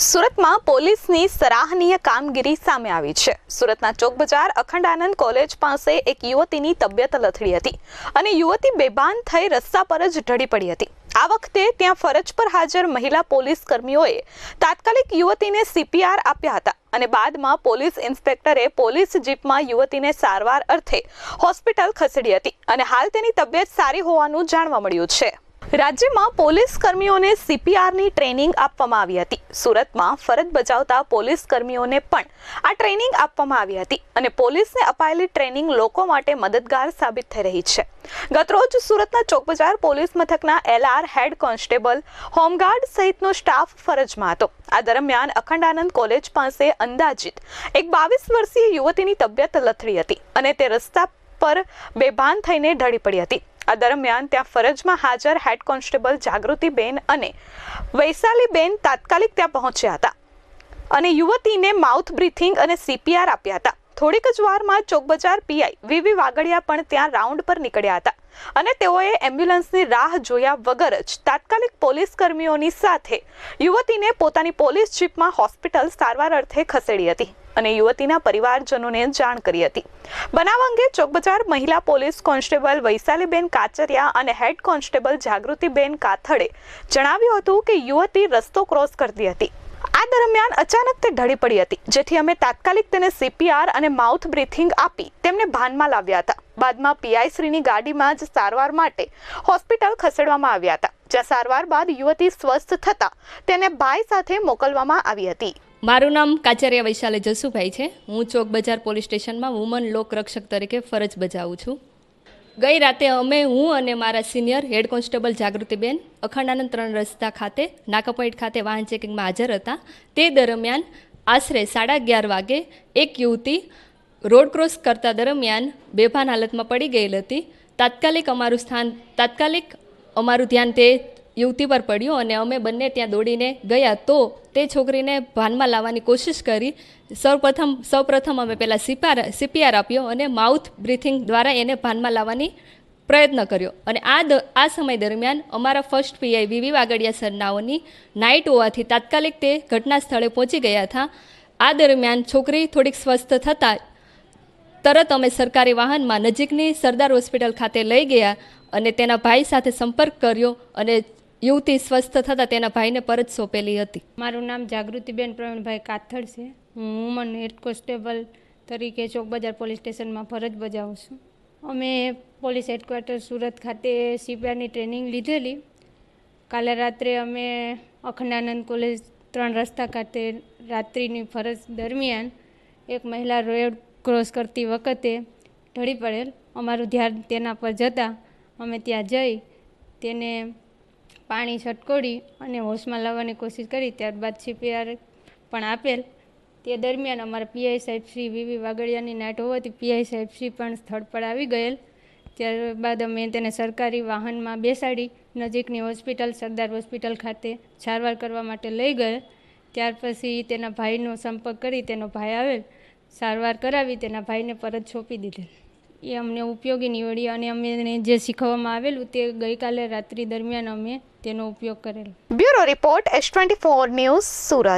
સુરતમાં પોલીસની સરાહનીય કામગીરી સામે આવી છે. સુરતના ચોક બજાર અખંડ આનંદ કોલેજ પાસે એક યુવતીની તબિયત લથડી હતી અને યુવતી બેભાન થઈ રસ્તા પર જ ઢળી પડી હતી. આ વખતે ત્યાં ફરજ પર હાજર મહિલા પોલીસ કર્મીઓએ તાત્કાલિક યુવતીને સીપીઆર આપ્યા હતા અને બાદમાં પોલીસ ઇન્સ્પેક્ટરે પોલીસ જીપમાં યુવતીને સારવાર અર્થે હોસ્પિટલ ખસેડી હતી અને હાલ તેની તબિયત સારી હોવાનું જાણવા મળ્યું છે. રાજ્યમાં પોલીસ કર્મીઓને સીપીઆરની ટ્રેનિંગ આપવામાં આવી હતી. સુરતમાં ફરજ બજાવતા પોલીસ કર્મીઓને પણ આ ટ્રેનિંગ આપવામાં આવી હતી અને પોલીસને અપાયેલી ટ્રેનિંગ લોકો માટે મદદગાર સાબિત થઈ રહી છે. ગતરોજ સુરતના ચોકબજાર પોલીસ મથકના LR head constable home guard સહિતનો સ્ટાફ ફરજમાં હતો. આ દરમિયાન અખંડ આનંદ કોલેજ પાસે અંદાજિત એક બાવીસ વર્ષીય યુવતીની તબિયત લથડી હતી અને તે રસ્તા પર બેભાન થઈને ઢળી પડી હતી. આ દરમિયાન ત્યાં ફરજમાં હાજર હેડ કોન્સ્ટેબલ જાગૃતિબેન અને વૈશાલીબેન તાત્કાલિક ત્યાં પહોંચ્યા હતા. અને યુવતીને માઉથ બ્રીથિંગ અને સીપીઆર આપ્યા હતા. થોડીક જ વારમાં ચોકબજાર પીઆઈ વીવી વાગડિયા પણ ત્યાં રાઉન્ડ પર નીકળ્યા હતા અને તેઓએ એમ્બ્યુલન્સની રાહ જોયા વગર જ તાત્કાલિક પોલીસ કર્મીઓની સાથે યુવતીને પોતાની પોલીસ જીપમાં હોસ્પિટલ સારવાર અર્થે ખસેડી હતી અને યુવતીના પરિવારજનોને જાણ કરી હતી. બનાવ અંગે ચોકબજાર મહિલા પોલીસ કોન્સ્ટેબલ વૈશાલીબેન કાચરિયા અને હેડ કોન્સ્ટેબલ જાગૃતિબેન કાથડે જણાવ્યું હતું કે યુવતી રસ્તો ક્રોસ કરતી હતી. આ દરમિયાન અચાનક તે ઢળી પડી હતી, જેથી અમે તાત્કાલિક તેને સીપીઆર અને માઉથ બ્રીથિંગ આપી તેમને ભાનમાં લાવ્યા હતા. બાદમાં પીઆઈ શ્રીની ગાડીમાં જ સારવાર માટે હોસ્પિટલ ખસેડવામાં આવ્યા હતા, જ્યાં સારવાર બાદ યુવતી સ્વસ્થ થતા તેને ભાઈ સાથે મોકલવામાં આવી હતી. મારું નામ કાચરિયા વૈશાલે જસુભાઈ છે. હું ચોક બજાર પોલીસ સ્ટેશનમાં વુમન લોક રક્ષક તરીકે ફરજ બજાવું છું. ગઈ રાતે અમે, હું અને મારા senior head constable Jagrutiben Akhandanand ત્રણ રસ્તા ખાતે નાકા પોઈન્ટ ખાતે વાહન ચેકિંગમાં હાજર હતા. તે દરમિયાન આશરે સાડા અગિયાર વાગે એક યુવતી રોડ ક્રોસ કરતા દરમિયાન બેભાન હાલતમાં પડી ગયેલ હતી. તાત્કાલિક અમારું સ્થાન, તાત્કાલિક અમારું ધ્યાન તે યુવતી પર પડ્યું અને અમે બંને ત્યાં દોડીને ગયા તો તે છોકરીને ભાનમાં લાવવાની કોશિશ કરી. સૌપ્રથમ સૌપ્રથમ અમે પહેલાં સીપીઆર સીપીઆર આપ્યો અને માઉથ બ્રીથિંગ દ્વારા એને ભાનમાં લાવવાની પ્રયત્ન કર્યો. અને આ દ, આ સમય દરમિયાન અમારા ફર્સ્ટ પીઆઈ વીવી વાગડિયા સરનાઓની નાઇટ હોવાથી તાત્કાલિક તે ઘટના સ્થળે પહોંચી ગયા હતા. આ દરમિયાન છોકરી થોડીક સ્વસ્થ થતાં તરત અમે સરકારી વાહનમાં નજીકની સરદાર હોસ્પિટલ ખાતે લઈ ગયા અને તેના ભાઈ સાથે સંપર્ક કર્યો અને યુવતી સ્વસ્થ થતાં તેના ભાઈને પરત સોંપેલી હતી. મારું નામ જાગૃતિબેન પ્રવીણભાઈ કાથડ છે. હું વુમન હેડ કોન્સ્ટેબલ તરીકે ચોકબજાર પોલીસ સ્ટેશનમાં ફરજ બજાવું છું. અમે પોલીસ હેડક્વાર્ટર સુરત ખાતે સીપીઆરની ટ્રેનિંગ લીધેલી. કાલે રાત્રે અમે અખંડાનંદ કોલેજ ત્રણ રસ્તા ખાતે રાત્રિની ફરજ દરમિયાન એક મહિલા રોડ ક્રોસ કરતી વખતે ઢળી પડેલ. અમારું ધ્યાન તેના પર જતાં અમે ત્યાં જઈ તેને પાણી છટકોડી અને હોશમાં લાવવાની કોશિશ કરી, ત્યારબાદ સીપીઆર પણ આપેલ. તે દરમિયાન અમારા પીઆઈ સાહેબ શ્રી વીવી વાગડિયાની નાઇટ હોવાથી પીઆઈ સાહેબ શ્રી પણ સ્થળ પર આવી ગયેલ. ત્યારબાદ અમે તેને સરકારી વાહનમાં બેસાડી નજીકની હોસ્પિટલ, સરદાર હોસ્પિટલ ખાતે સારવાર કરવા માટે લઈ ગયેલ. ત્યાર પછી તેના ભાઈનો સંપર્ક કરી તેનો ભાઈ આવેલ, સારવાર કરાવી તેના ભાઈને પરત સોંપી દીધેલ. એ અમને ઉપયોગી નીવડી અને અમે જે શીખવવામાં આવેલું તે ગઈકાલે રાત્રિ દરમિયાન અમે તેનો ઉપયોગ કરેલો. Bureau report S twenty four news Surat.